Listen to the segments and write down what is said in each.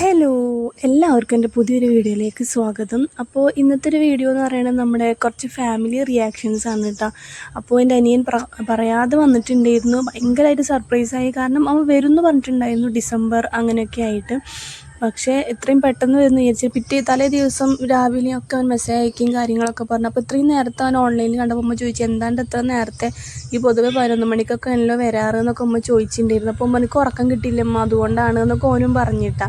Hello എല്ലാവർക്കും എന്റെ പുതിയൊരു വീഡിയോയിലേക്ക് സ്വാഗതം. അപ്പോൾ ഇന്നത്തെ ഒരു വീഡിയോ എന്ന് പറയുന്നത് നമ്മുടെ കുറച്ച് ഫാമിലി റിയാക്ഷൻസ് ആണ് കേട്ടോ. അപ്പോൾ എന്റെ അനിയൻ പറയാതെ വന്നിട്ടുണ്ടായിരുന്നു. ഭയങ്കരമായിട്ട് സർപ്രൈസായി കാരണം അവൻ വരും പറഞ്ഞിട്ടുണ്ടായിരുന്നു ഡിസംബർ അങ്ങനെയൊക്കെ ആയിട്ട്. പക്ഷേ ഇത്രയും പെട്ടെന്ന് വരുന്നു വിചാരിച്ചു പിറ്റേ തലേ ദിവസം രാവിലെയൊക്കെ അവൻ മെസ്സേജ് അയക്കും കാര്യങ്ങളൊക്കെ പറഞ്ഞു. അപ്പോൾ ഇത്രയും നേരത്തെ അവൻ ഓൺലൈനിൽ കണ്ടപ്പോൾ അമ്മ ചോദിച്ചു എന്താണ്ട് എത്ര നേരത്തെ ഈ പൊതുവെ പതിനൊന്ന് മണിക്കൊക്കെ എന്നല്ലോ വരാറ്? എന്നൊക്കെ അമ്മ ചോദിച്ചിട്ടുണ്ടായിരുന്നു. അപ്പോൾ അമ്മയ്ക്ക് ഉറക്കം കിട്ടിയില്ലമ്മ അതുകൊണ്ടാണ് എന്നൊക്കെ ഓനും പറഞ്ഞിട്ടാ.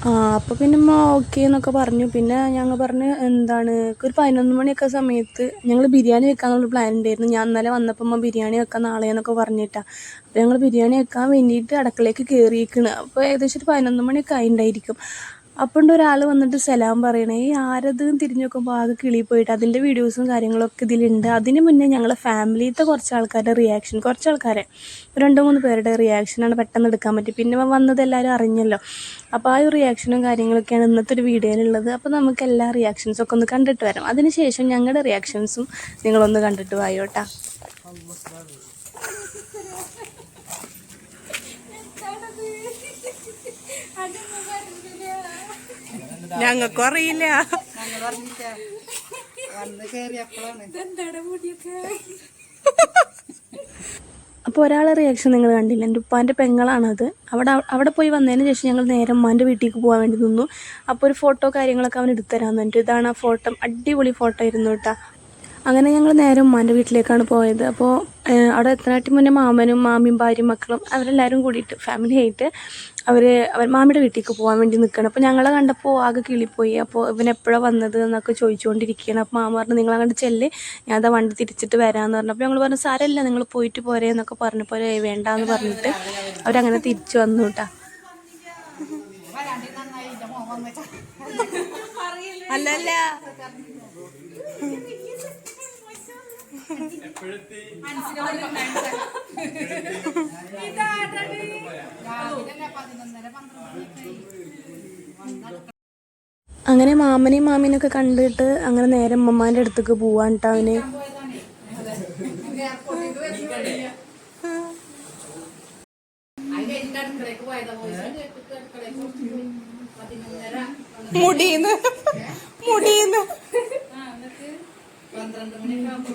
ആ അപ്പോൾ പിന്നെ ഉമ്മ ഓക്കെ എന്നൊക്കെ പറഞ്ഞു. പിന്നെ ഞങ്ങൾ പറഞ്ഞു എന്താണ് ഒരു പതിനൊന്ന് മണിയൊക്കെ സമയത്ത് ഞങ്ങൾ ബിരിയാണി വെക്കാനുള്ള പ്ലാൻ ഉണ്ടായിരുന്നു. ഞാൻ ഇന്നലെ വന്നപ്പോൾ അമ്മ ബിരിയാണി വെക്കാൻ നാളെ എന്നൊക്കെ പറഞ്ഞിട്ടാ. അപ്പോൾ ഞങ്ങൾ ബിരിയാണി വെക്കാൻ വേണ്ടിയിട്ട് അടുക്കളയ്ക്ക് കയറിയിരിക്കണ് അപ്പോൾ ഏകദേശം ഒരു പതിനൊന്ന് മണിയൊക്കെ ആയിട്ടുണ്ടായിരിക്കും അപ്പോൾ ഉണ്ട് ഒരാൾ വന്നിട്ട് സലാം പറയണേ ഈ ആരത്? തിരിഞ്ഞു നോക്കുമ്പോൾ ആകെ കിളി പോയിട്ട് അതിന്റെ വീഡിയോസും കാര്യങ്ങളൊക്കെ ഇതിലുണ്ട്. അതിന് മുന്നേ ഞങ്ങളെ ഫാമിലിയിലത്തെ കുറച്ച് ആൾക്കാരുടെ റിയാക്ഷൻ കുറച്ച് ആൾക്കാരെ രണ്ട് മൂന്ന് പേരുടെ റിയാക്ഷനാണ് പെട്ടെന്ന് എടുക്കാൻ പറ്റി പിന്നെ വന്നത് എല്ലാവരും അറിഞ്ഞല്ലോ. അപ്പോൾ ആ ഒരു റിയാക്ഷനും കാര്യങ്ങളൊക്കെയാണ് ഇന്നത്തെ ഒരു വീഡിയോയിലുള്ളത്. അപ്പോൾ നമുക്ക് എല്ലാ റിയാക്ഷൻസും ഒക്കെ ഒന്ന് കണ്ടിട്ട് വരാം. അതിനുശേഷം ഞങ്ങളുടെ റിയാക്ഷൻസും നിങ്ങളൊന്ന് കണ്ടിട്ട് വായോട്ടാ. ഞങ്ങൾക്കും അറിയില്ല അപ്പോൾ ഒരാളെ റിയാക്ഷൻ നിങ്ങൾ കണ്ടില്ല. എന്റെ ഉപ്പാന്റെ പെങ്ങളാണത് അവിടെ അവിടെ പോയി വന്നതിന് ശേഷം ഞങ്ങൾ നേരം ഉമ്മാന്റെ വീട്ടിലേക്ക് പോകാൻ വേണ്ടി നിന്നു. അപ്പോൾ ഒരു ഫോട്ടോ കാര്യങ്ങളൊക്കെ അവൻ എടുത്തു തരാമെന്ന് പറഞ്ഞിട്ട് ഇതാണ് ആ ഫോട്ടോ അടിപൊളി ഫോട്ടോ ആയിരുന്നു കേട്ടോ. അങ്ങനെ ഞങ്ങൾ നേരെ ഉമ്മാന്റെ വീട്ടിലേക്കാണ് പോയത്. അപ്പോൾ അവിടെ എത്തനാട്ടി മുന്നേ മാമനും മാമിയും ഭാര്യയും മക്കളും അവരെല്ലാവരും കൂടിയിട്ട് ഫാമിലി ആയിട്ട് അവർ അവർ മാമിയുടെ വീട്ടിലേക്ക് പോകാൻ വേണ്ടി നിൽക്കണം അപ്പോൾ ഞങ്ങളെ കണ്ടപ്പോൾ ആകെ കിളിപ്പോയി. അപ്പോൾ ഇവൻ എപ്പോഴാണ് വന്നത് എന്നൊക്കെ ചോദിച്ചുകൊണ്ടിരിക്കുകയാണ്. അപ്പോൾ മാമ പറഞ്ഞു നിങ്ങൾ അങ്ങോട്ട് ചെല്ല്. ഞാൻ അതാ വണ്ടി തിരിച്ചിട്ട് വരാമെന്ന് പറഞ്ഞു. അപ്പോൾ ഞങ്ങൾ പറഞ്ഞു സാരമില്ല നിങ്ങൾ പോയിട്ട് പോരെ എന്നൊക്കെ പറഞ്ഞപ്പോൾ വേണ്ട വേണ്ടാന്ന് പറഞ്ഞിട്ട് അവരങ്ങനെ തിരിച്ചു വന്നു കേട്ടാ അല്ലല്ല. അങ്ങനെ മാമനെയും മാമിനൊക്കെ കണ്ടിട്ട് അങ്ങനെ നേരെ അമ്മമാന്റെ അടുത്തേക്ക് പോവാൻ കേട്ടോ അവന്. മുടിന്ന് മുടിയുന്നു. പന്ത്രണ്ട് മണിയൊക്കെ ആകുമ്പോ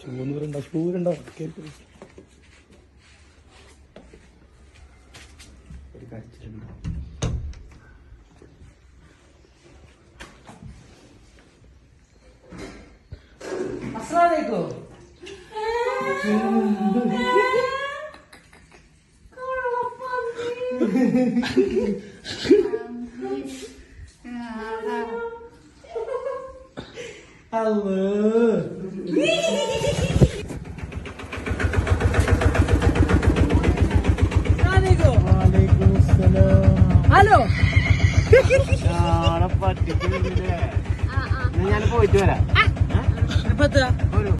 ചൂന്നൂരുണ്ടോ ചൂരുണ്ടോ കേൾക്കു ഒരു കരച്ചിലുണ്ടോ അല്ലോ ഹലോ ഞാൻ പോയിട്ട് വരാം.